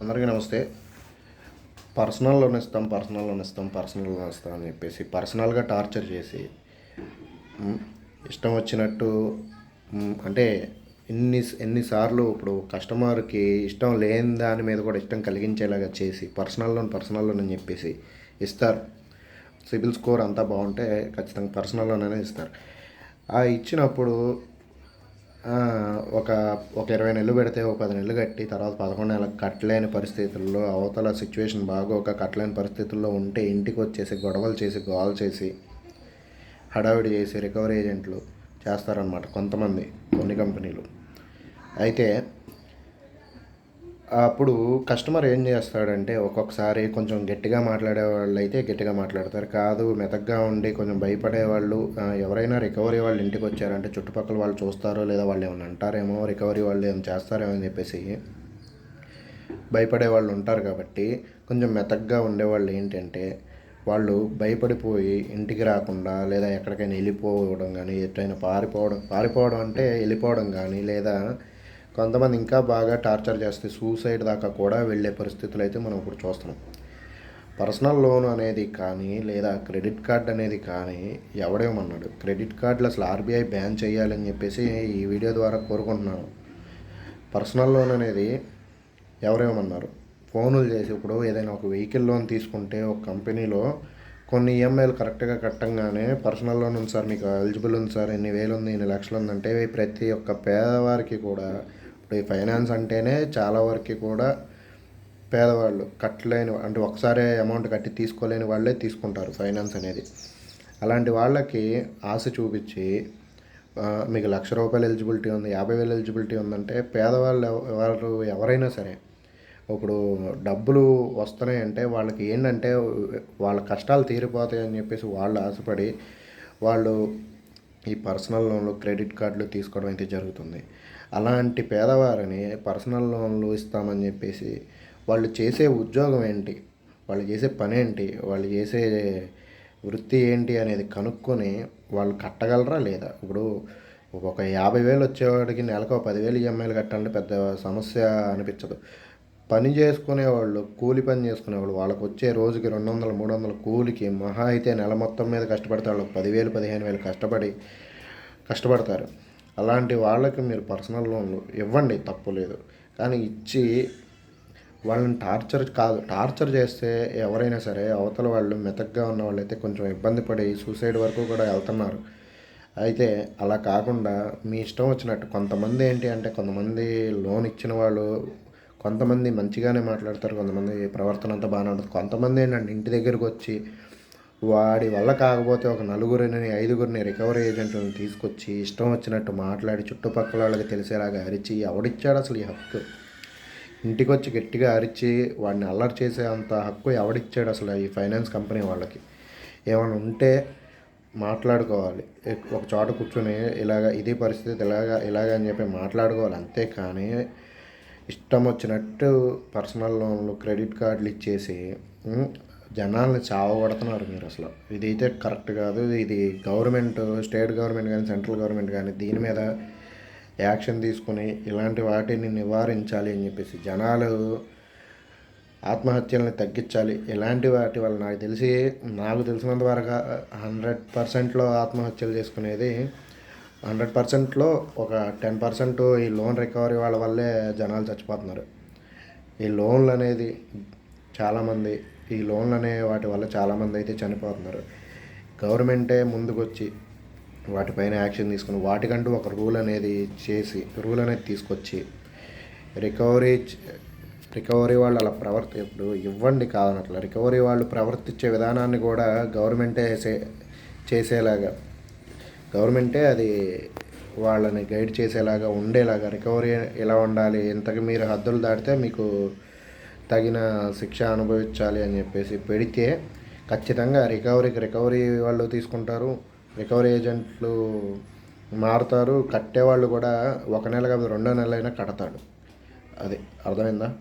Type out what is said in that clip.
అందరికీ నమస్తే. Personal loan ఇస్తాం పర్సనల్ లోన్ ఇస్తాం పర్సనల్ లోన్ ఇస్తాం అని చెప్పేసి పర్సనల్గా టార్చర్ చేసి ఇష్టం వచ్చినట్టు అంటే ఎన్ని ఎన్నిసార్లు ఇప్పుడు కస్టమర్కి ఇష్టం లేని దాని మీద కూడా ఇష్టం కలిగించేలాగా చేసి పర్సనల్ లోన్ పర్సనల్ లోన్ అని చెప్పేసి ఇస్తారు. సిబిల్ స్కోర్ అంతా బాగుంటే ఖచ్చితంగా పర్సనల్ లోన్ అనేది ఇస్తారు. ఆ ఇచ్చినప్పుడు ఒక ఒక ఇరవై నెలలు పెడితే ఒక పది నెలలు కట్టి తర్వాత పదకొండు నెలలు కట్టలేని పరిస్థితుల్లో అవతల సిచ్యువేషన్ బాగోక కట్టలేని పరిస్థితుల్లో ఉంటే ఇంటికి వచ్చేసి గొడవలు చేసి గోల్ చేసి హడావిడి చేసి రికవరీ ఏజెంట్లు చేస్తారనమాట కొంతమంది కొన్ని కంపెనీలు అయితే అప్పుడు కస్టమర్ ఏం చేస్తాడంటే ఒక్కొక్కసారి కొంచెం గట్టిగా మాట్లాడే వాళ్ళు అయితే గట్టిగా మాట్లాడతారు. కాదు మెతగ్గా ఉండి కొంచెం భయపడే వాళ్ళు ఎవరైనా రికవరీ వాళ్ళు ఇంటికి వచ్చారంటే చుట్టుపక్కల వాళ్ళు చూస్తారో లేదా వాళ్ళు ఏమైనా అంటారేమో రికవరీ వాళ్ళు ఏమైనా చేస్తారేమో అని చెప్పేసి భయపడే వాళ్ళు ఉంటారు కాబట్టి కొంచెం మెతగ్గా ఉండేవాళ్ళు ఏంటంటే వాళ్ళు భయపడిపోయి ఇంటికి రాకుండా లేదా ఎక్కడికైనా వెళ్ళిపోవడం కానీ ఎట్లయినా పారిపోవడం పారిపోవడం అంటే వెళ్ళిపోవడం కానీ లేదా కొంతమంది ఇంకా బాగా టార్చర్ చేస్తే సూసైడ్ దాకా కూడా వెళ్ళే పరిస్థితులు అయితే మనం ఇప్పుడు చూస్తున్నాం. పర్సనల్ లోన్ అనేది కానీ లేదా క్రెడిట్ కార్డ్ అనేది కానీ ఎవడేమన్నాడు? క్రెడిట్ కార్డులు అసలు ఆర్బీఐ బ్యాన్ చేయాలని చెప్పేసి ఈ వీడియో ద్వారా కోరుకుంటున్నాను. పర్సనల్ లోన్ అనేది ఎవరేమన్నారు? ఫోనులు చేసి ఇప్పుడు ఏదైనా ఒక వెహికల్ లోన్ తీసుకుంటే ఒక కంపెనీలో కొన్ని ఈఎంఐలు కరెక్ట్గా కట్టంగానే పర్సనల్ లోన్ ఉంది సార్ మీకు ఎలిజిబుల్ ఉంది సార్ ఎన్ని వేలు ఉంది ఎన్ని లక్షలు ఉందంటే ప్రతి ఒక్క పేదవారికి కూడా ఇప్పుడు ఈ ఫైనాన్స్ అంటేనే చాలా వరకు కూడా పేదవాళ్ళు కట్టలేని అంటే ఒకసారి అమౌంట్ కట్టి తీసుకోలేని వాళ్ళే తీసుకుంటారు ఫైనాన్స్ అనేది. అలాంటి వాళ్ళకి ఆశ చూపించి మీకు లక్ష రూపాయలు ఎలిజిబిలిటీ ఉంది యాభై వేలు ఎలిజిబిలిటీ ఉందంటే పేదవాళ్ళు ఎవరు ఎవరైనా సరే ఇప్పుడు డబ్బులు వస్తున్నాయంటే వాళ్ళకి ఏంటంటే వాళ్ళ కష్టాలు తీరిపోతాయి అని చెప్పేసి వాళ్ళు ఆశపడి వాళ్ళు ఈ పర్సనల్ లోన్లు క్రెడిట్ కార్డులు తీసుకోవడం అయితే జరుగుతుంది. అలాంటి పేదవారిని పర్సనల్ లోన్లు ఇస్తామని చెప్పేసి వాళ్ళు చేసే ఉద్యోగం ఏంటి? వాళ్ళు చేసే పని ఏంటి? వాళ్ళు చేసే వృత్తి ఏంటి అనేది కనుక్కొని వాళ్ళు కట్టగలరా లేదా? ఇప్పుడు ఒక యాభై వేలు వచ్చేవాడికి నెలకు పదివేలు ఈఎంఐలు కట్టాలంటే పెద్ద సమస్య అనిపించదు. పని చేసుకునేవాళ్ళు కూలి పని చేసుకునేవాళ్ళు వాళ్ళకి వచ్చే రోజుకి రెండు వందల మూడు వందల కూలికి మహా అయితే నెల మొత్తం మీద కష్టపడతారు పదివేలు పదిహేను వేలు కష్టపడి కష్టపడతారు. అలాంటి వాళ్ళకి మీరు పర్సనల్ లోన్లు ఇవ్వండి తప్పు లేదు. కానీ ఇచ్చి వాళ్ళని టార్చర్ కాదు టార్చర్ చేస్తే ఎవరైనా సరే అవతల వాళ్ళు మెతగ్గా ఉన్న వాళ్ళైతే కొంచెం ఇబ్బంది పడి సూసైడ్ వరకు కూడా వెళ్తున్నారు. అయితే అలా కాకుండా మీ ఇష్టం వచ్చినట్టు కొంతమంది ఏంటి అంటే కొంతమంది లోన్ ఇచ్చిన వాళ్ళు కొంతమంది మంచిగానే మాట్లాడతారు కొంతమంది ప్రవర్తన అంతా బాగానే ఉంటుంది. కొంతమంది ఏంటంటే ఇంటి దగ్గరకు వచ్చి వాడి వల్ల కాకపోతే ఒక నలుగురిని ఐదుగురిని రికవరీ ఏజెంట్లను తీసుకొచ్చి ఇష్టం వచ్చినట్టు మాట్లాడి చుట్టుపక్కల వాళ్ళకి తెలిసేలాగా అరిచి ఎవడిచ్చాడు అసలు ఈ హక్కు? ఇంటికొచ్చి గట్టిగా అరిచి వాడిని అల్లరి చేసే అంత హక్కు ఎవడిచ్చాడు అసలు ఈ ఫైనాన్స్ కంపెనీ వాళ్ళకి? ఏమైనా ఉంటే మాట్లాడుకోవాలి. ఒక చోట కూర్చొని ఇలాగ ఇదే పరిస్థితి ఇలాగ ఇలాగ అని చెప్పి మాట్లాడుకోవాలి. అంతేకాని ఇష్టం వచ్చినట్టు పర్సనల్ లోన్లు క్రెడిట్ కార్డులు ఇచ్చేసి జనాల్ని చావగొడుతున్నారు మీరు అసలు. ఇదైతే కరెక్ట్ కాదు. ఇది గవర్నమెంట్ స్టేట్ గవర్నమెంట్ కానీ సెంట్రల్ గవర్నమెంట్ కానీ దీని మీద యాక్షన్ తీసుకుని ఇలాంటి వాటిని నివారించాలి అని చెప్పేసి జనాలు ఆత్మహత్యలను తగ్గించాలి. ఇలాంటి వాటి వల్ల నాకు తెలిసి నాకు తెలిసినంత వరకు హండ్రెడ్ పర్సెంట్లో ఆత్మహత్యలు చేసుకునేది హండ్రెడ్ పర్సెంట్లో ఒక టెన్ పర్సెంట్ ఈ లోన్ రికవరీ వాళ్ళ వల్లే జనాలు చచ్చిపోతున్నారు. ఈ లోన్లు అనేది చాలామంది ఈ లోన్లు అనే వాటి వల్ల చాలామంది అయితే చనిపోతున్నారు. గవర్నమెంటే ముందుకొచ్చి వాటిపైన యాక్షన్ తీసుకుని వాటికంటూ ఒక రూల్ అనేది చేసి రూల్ అనేది తీసుకొచ్చి రికవరీ రికవరీ వాళ్ళు అలా ప్రవర్తి ఇప్పుడు ఇవ్వండి కాదనట్ల రికవరీ వాళ్ళు ప్రవర్తించే విధానాన్ని కూడా గవర్నమెంటే చేసేలాగా గవర్నమెంటే అది వాళ్ళని గైడ్ చేసేలాగా ఉండేలాగా రికవరీ ఎలా ఉండాలి ఇంతకు మీరు హద్దులు దాటితే మీకు తగిన శిక్ష అనుభవించాలి అని చెప్పేసి పెడితే ఖచ్చితంగా రికవరీకి రికవరీ వాళ్ళు తీసుకుంటారు. రికవరీ ఏజెంట్లు మారుతారు. కట్టేవాళ్ళు కూడా ఒక నెల కాదు రెండో నెల అయినా కడతాడు. అది అర్థమైందా?